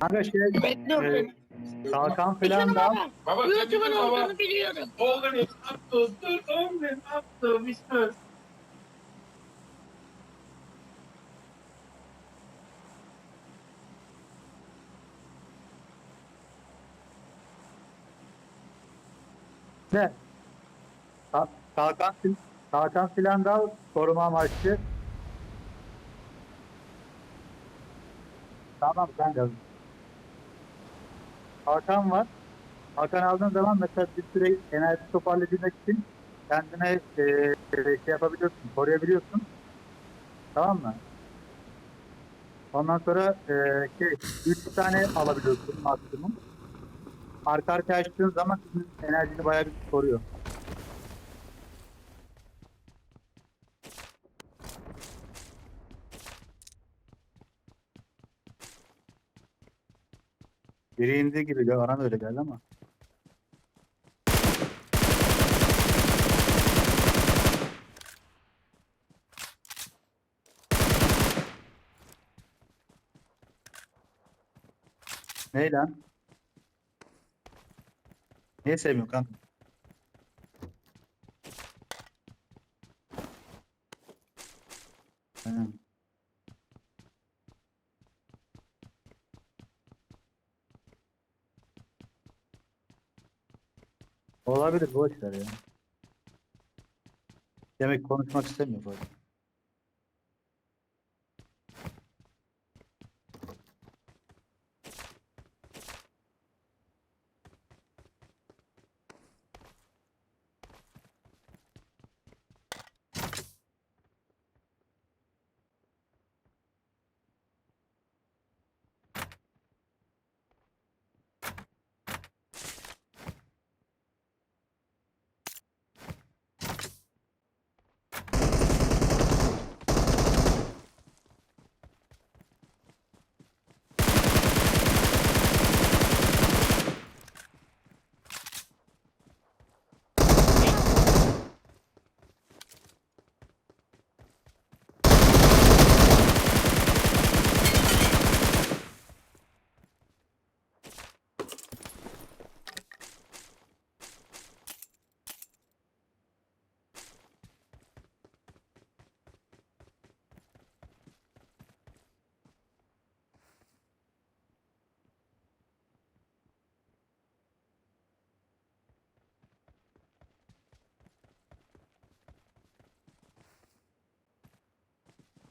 Kanka şey Bekliyorum e, kalkan İki falan da. Baba YouTube'un olduğunu biliyorum. Oğlum ne yaptın? Dur oğlum ne yaptın? İşte. ne? Ka- Kalkan, kalkan filan da koruma amaçlı. Tamam kanka. Kalkan var. Kalkan aldığın zaman mesela bir süre enerji toparlayabilmek için kendine e, şey yapabiliyorsun, koruyabiliyorsun. Tamam mı? Ondan sonra e, şey, 3 tane alabiliyorsun maksimum. Arka arkaya açtığın zaman sizin enerjini bayağı bir koruyor. Biri indi gibi ya bana öyle geldi ama. Ne lan? Niye sevmiyorsun kanka? Ha. Olabilir boş ver ya. Demek konuşmak istemiyor böyle.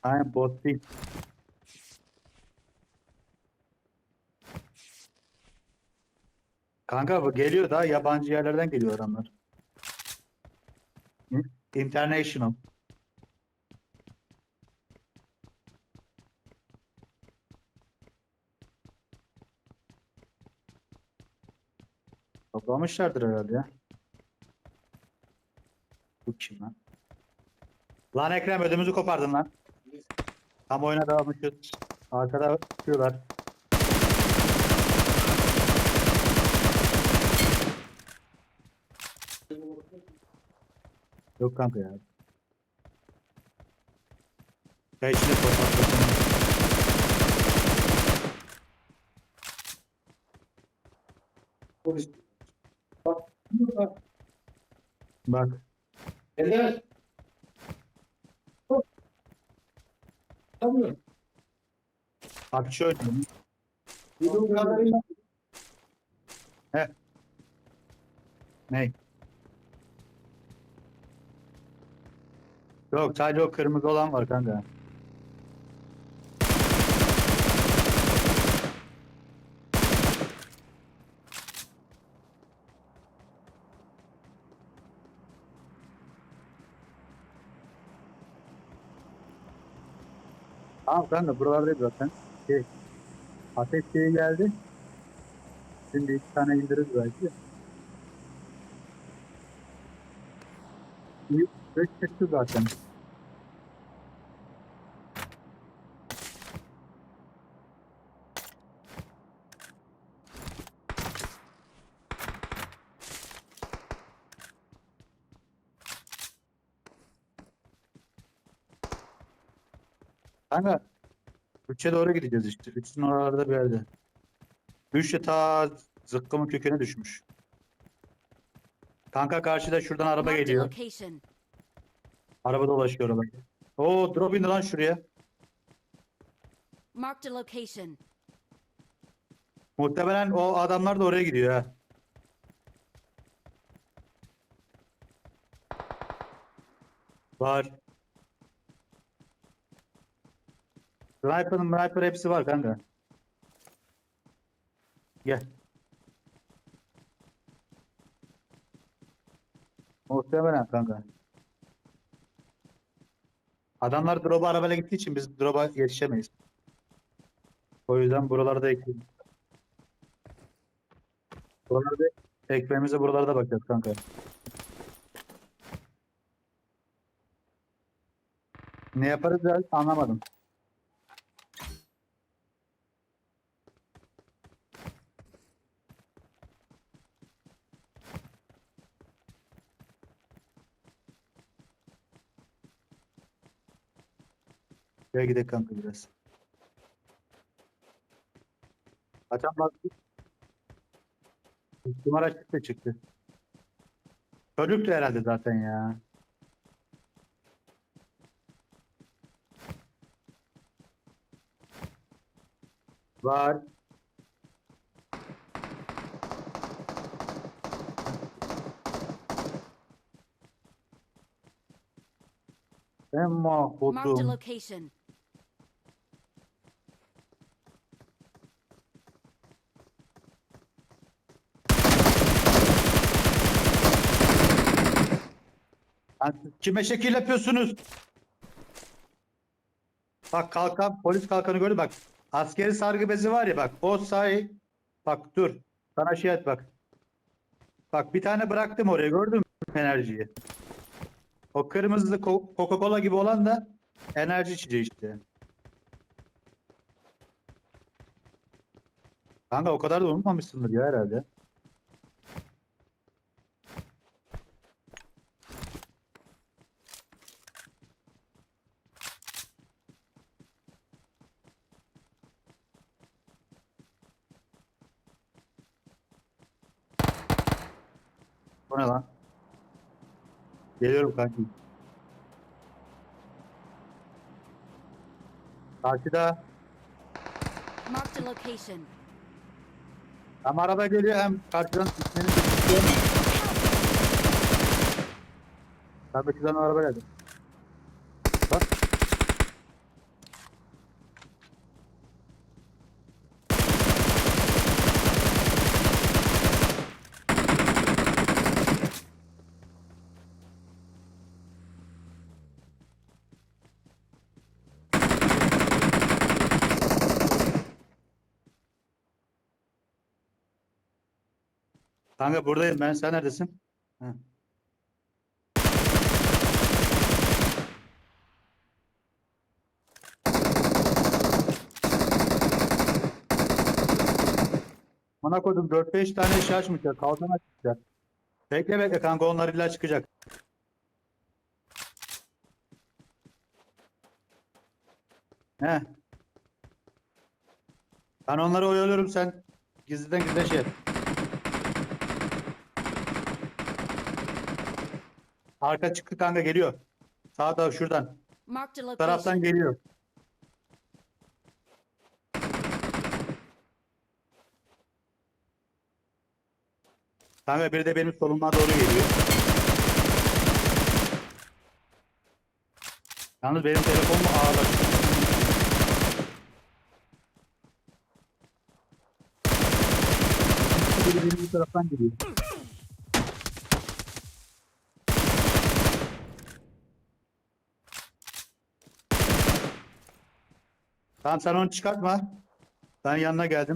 Aynen bot değil. Kanka bu geliyor da yabancı yerlerden geliyor adamlar. Hı? International. Toplamışlardır herhalde ya. Bu kim lan? Lan Ekrem ödümüzü kopardın lan. Tam oyuna devam ediyoruz. Arkada tutuyorlar. Yok kanka ya. Ya içine kopardın. Bak. Ender. Tamam. Bak şöyle. Bildiğim kadarıyla Ne? Yok sadece o kırmızı olan var kanka. Tamam kanka buralardayız zaten. Şey, ateş şeyi geldi. Şimdi iki tane indiririz belki. Beş çıktı zaten. Kanka, üçe doğru gideceğiz işte. Üçün oralarda bir yerde. Üçlü ta zıkkımın köküne düşmüş. Kanka karşıda şuradan araba Marked geliyor. location. Araba dolaşıyor orada. Oo drop indi lan şuraya. Marked a location. Muhtemelen o adamlar da oraya gidiyor ha. Var. Sniper'ın sniper hepsi var kanka. Gel. Muhtemelen kanka. Adamlar drop'a arabayla gittiği için biz drop'a yetişemeyiz. O yüzden buralarda ekledim. Buralarda ekmeğimize buralarda bakacağız kanka. Ne yaparız ya anlamadım. Gel gidelim kanka biraz. Açan bak. Numara çıktı çıktı. Çocuktu herhalde zaten ya. Var. Ben Marked a mahvoldum. location. Kime şekil yapıyorsunuz? Bak kalkan polis kalkanı gördü bak. Askeri sargı bezi var ya bak. O say. Bak dur. Sana şey et bak. Bak bir tane bıraktım oraya gördün mü enerjiyi? O kırmızı Coca-Cola gibi olan da enerji içeceği işte. Kanka o kadar da unutmamışsındır ya herhalde. O ne lan? Geliyorum kanki. Karşıda Marked a location. hem araba geliyor hem karşıdan ismini tutuyor. Karşıdan araba geldi. Kanka buradayım ben. Sen neredesin? Ha. Bana koydum 4-5 tane iş açmışlar. Kalkan açmışlar. Bekle bekle kanka onlar illa çıkacak. He. Ben onları oyalıyorum sen gizliden gizli şey et. Arka çıktı kanka geliyor. Sağ taraf şuradan. Marked a Bu taraftan location. geliyor. Kanka biri de benim solumdan doğru geliyor. Yalnız benim telefonum ağırlaştı. Biri benim bu taraftan geliyor. Tamam sen onu çıkartma. Ben yanına geldim.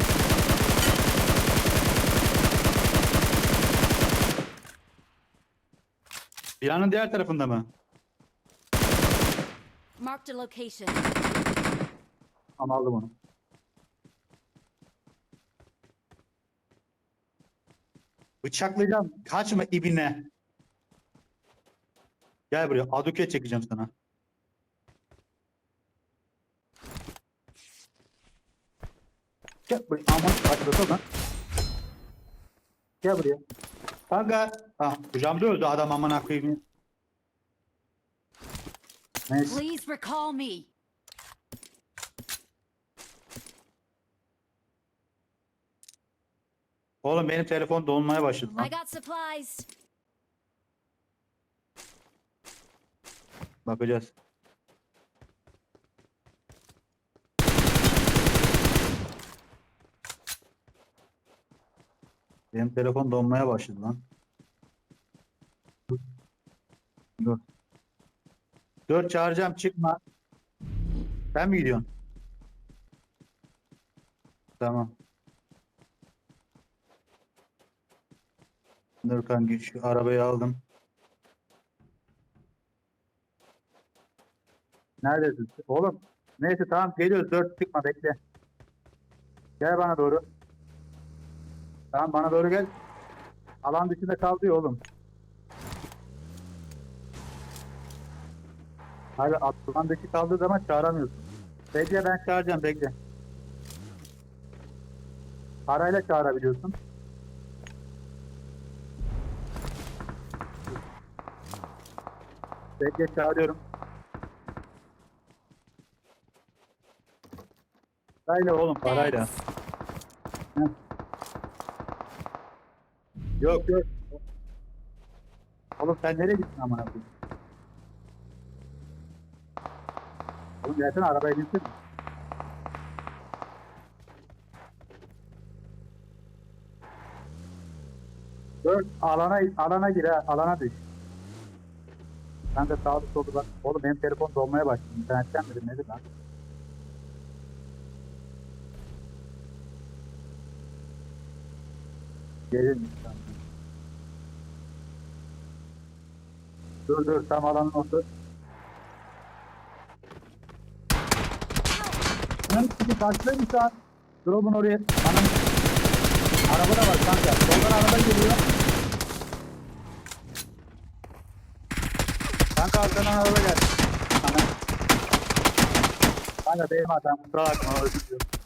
Binanın diğer tarafında mı? Marked a location. Ama aldım onu. Bıçaklayacağım. Kaçma ibine. Gel buraya. Aduke çekeceğim sana. Gel. bu aman başlasana lan. Gel buraya. Kanka. Ah kucağımda öldü adam aman koyayım. Neyse. Please recall me. Oğlum benim telefon dolmaya başladı. lan. I got supplies. Bakacağız. Benim telefon donmaya başladı lan. Dur. Dur çağıracağım çıkma. Sen mi gidiyorsun? Tamam. Dur kanki şu arabayı aldım. Neredesin? Oğlum. Neyse tamam geliyoruz. Dört çıkma bekle. Gel bana doğru. Tamam bana doğru gel. Alan dışında kaldı ya oğlum. Abi alan dışı kaldığı zaman çağıramıyorsun. Bekle ben çağıracağım bekle. Parayla çağırabiliyorsun. Bekle çağırıyorum. Parayla oğlum parayla. Thanks. Yok yok. Oğlum sen nereye gittin amına koyayım? Oğlum gelsene arabaya binsin. Dur alana alana gir ha alana düş. Sen de sağda solda bak. Oğlum benim telefon dolmaya başladı. İnternetten midir nedir lan? Gelin. Dur dur tam alanın orta. Lan şimdi karşıdayım şu an. Drop'un oraya. Anam. Araba da var kanka. Soldan araba geliyor. Kanka arkadan araba geldi. Anam. Kanka benim hatam. Kusura bakma özür diliyorum.